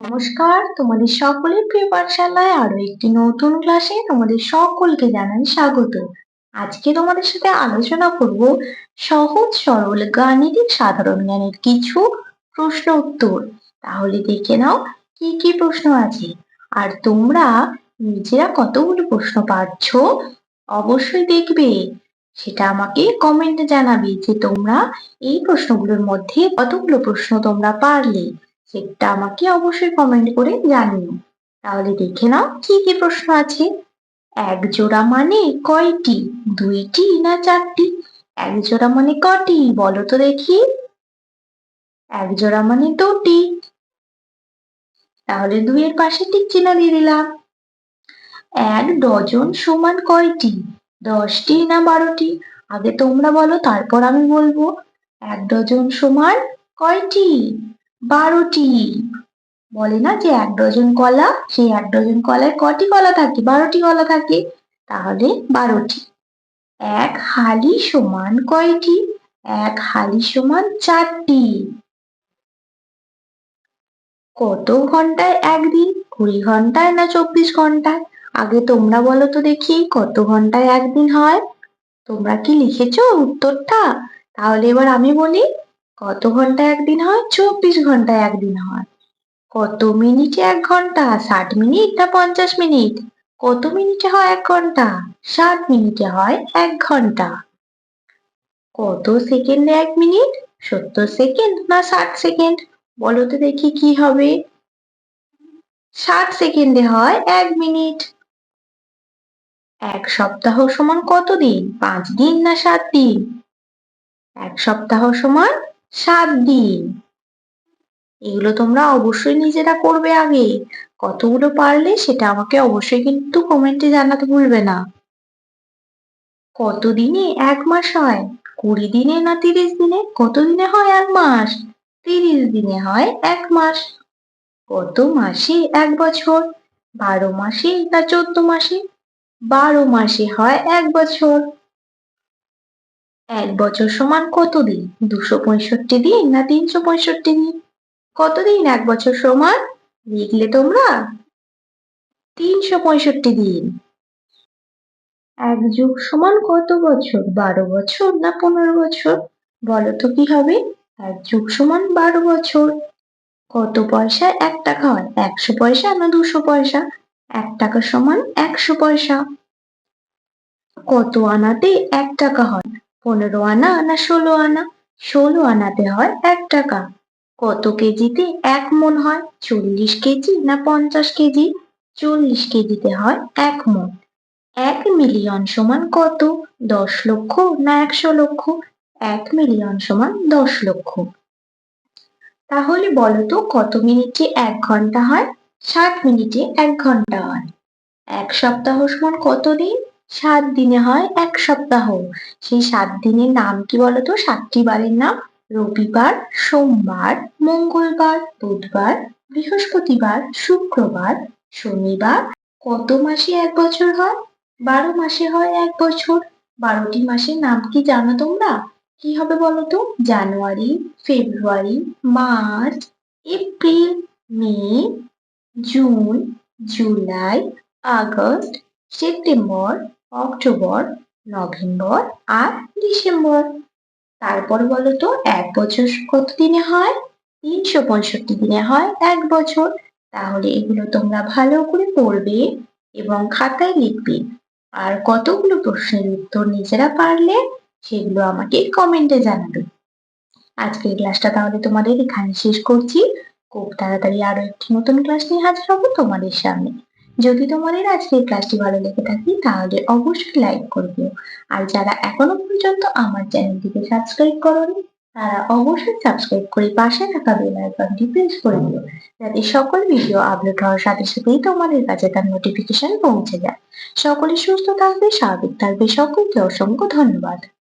নমস্কার, তোমাদের সকলের প্রিয় পাঠশালায় আরও একটি নতুন ক্লাসে তোমাদের সকলকে জানাই স্বাগত। আজকে তোমাদের সাথে আলোচনা করব সহজ সরল গাণিতিক সাধারণ জ্ঞানের কিছু প্রশ্ন উত্তর। তাহলে দেখে নাও কি কি প্রশ্ন আছে। আর তোমরা নিজেরা কতগুলো প্রশ্ন পাচ্ছ অবশ্যই দেখবে। সেটা আমাকে কমেন্টে জানাবে যে তোমরা এই প্রশ্নগুলোর মধ্যে কতগুলো প্রশ্ন তোমরা পারলে। সেটা আমাকে অবশ্যই কমেন্ট করে জানিও। তাহলে দেখে নাও কি কি প্রশ্ন আছে। এক জোড়া মানে কয়টি? দুইটি না চারটি? এক জোড়া মানে কটি? বলো তো দেখি। এক জোড়া মানে দুটি। তাহলে দুইয়ের পাশে টিক চিহ্ন দিয়ে দিলাম। এক ডজন সমান কয়টি? দশটি না বারোটি? আগে তোমরা বলো, তারপর আমি বলব। এক ডজন সমান কয়টি? বারোটি। বলে না যে এক ডজন কলা, সেই এক ডজন কলায় কটি কলা থাকে? বারোটি কলা থাকে। তাহলে বারোটি। এক হালি সমান কয়টি? এক হালি সমান চারটি। কত ঘন্টায় একদিন? কুড়ি ঘন্টায় না চব্বিশ ঘন্টায়? আগে তোমরা বলো তো দেখি, কত ঘন্টায় একদিন হয়? তোমরা কি লিখেছো উত্তরটা? তাহলে এবার আমি বলি কত ঘন্টায় একদিন হয়? চব্বিশ ঘন্টায় একদিন হয়। কত মিনিটে এক ঘণ্টা? ষাট মিনিট না পঞ্চাশ মিনিট? কত মিনিটে হয় এক ঘণ্টা? ষাট মিনিটে হয় এক ঘণ্টা। কত সেকেন্ডে এক মিনিট? সত্তর সেকেন্ড না ষাট সেকেন্ড? বলো তো দেখি কি হবে? ষাট সেকেন্ডে হয় এক মিনিট। এক সপ্তাহ সমান কত দিন? পাঁচ দিন না সাত দিন? এক সপ্তাহ সমান সাত দিন। এগুলো তোমরা অবশ্যই নিজেরা করবে আগে। কতগুলো পারলে সেটা আমাকে অবশ্যই কিন্তু কমেন্টে জানাতে ভুলবে না। কত দিনে এক মাস হয়। কুড়ি দিনে না তিরিশ দিনে? কত দিনে হয় এক মাস? তিরিশ দিনে হয় এক মাস। কত মাসে? এক বছর। বারো মাসে না চোদ্দ মাসে? বারো মাসে হয় এক বছর। এক বছর সমান কত দিন দুশো পঁয়ষট্টি দিন না তিনশো পঁয়ষট্টি দিন? কতদিন এক বছর সমান? লিখলে তোমরা তিনশো পঁয়ষট্টি দিন। এক যুগ সমান কত বছর? বারো বছর না পনেরো বছর? বলো তো কি হবে? এক যুগ সমান বারো বছর। কত পয়সা? এক টাকা হয়। একশো পয়সা না দুশো পয়সা? এক টাকা সমান একশো পয়সা। কত আনাতে এক টাকা হয়? পনেরো আনা না ষোলো আনা? ষোলো আনাতে হয় এক টাকা। কত কেজিতে এক মন হয়? চল্লিশ কেজি না পঞ্চাশ কেজি? চল্লিশ কেজিতে হয় এক মন। এক মিলিয়ন সমান কত? দশ লক্ষ না একশো লক্ষ? এক মিলিয়ন সমান দশ লক্ষ। তাহলে বলো তো, কত মিনিটে এক ঘণ্টা হয়? ষাট মিনিটে এক ঘণ্টা হয়। এক সপ্তাহ সমান কত দিন? সাত দিনে হয় এক সপ্তাহ। সেই সাত দিনের নাম কি বলতো? সাতটি বারের নাম রবিবার, সোমবার, মঙ্গলবার, বুধবার, বৃহস্পতিবার, শুক্রবার, শনিবার। কত মাসে এক বছর হয়? বারো মাসে হয় এক বছর। বারোটি মাসের নাম কি জানো তোমরা? কি হবে বলো তো January, February, March, April, May, June, July, August, September October, November আর ডিসেম্বর। তারপর বলো তো এক বছর কত দিনে হয়? তিনশো পঁয়ষট্টি দিনে হয় এক বছর। তাহলে এগুলো তোমরা ভালো করে পড়বে এবং খাতায় লিখবে। আর কতগুলো প্রশ্নের উত্তর নিজেরা পারলে সেগুলো আমাকে কমেন্টে জানাবে। আজকের ক্লাসটা তাহলে তোমাদের এখানে শেষ করছি। খুব তাড়াতাড়ি আরও একটি নতুন ক্লাস নিয়ে হাজির হব তোমাদের সামনে। যদি তোমাদের আজকের ক্লাসটি ভালো লেগে থাকে, তাহলে অবশ্যই লাইক করে দিও আর যারা এখনও পর্যন্ত আমার চ্যানেলটিকে সাবস্ক্রাইব করোনি, তারা অবশ্যই সাবস্ক্রাইব করে পাশে থাকা বেল আইকনটি প্রেস করে দিও, যাতে সকল ভিডিও আপলোড হওয়ার সাথে সাথেই তোমাদের কাছে তার নোটিফিকেশন পৌঁছে যায়। সকলে সুস্থ থাকবে, স্বাভাবিক থাকবে। সকলকে অসংখ্য ধন্যবাদ।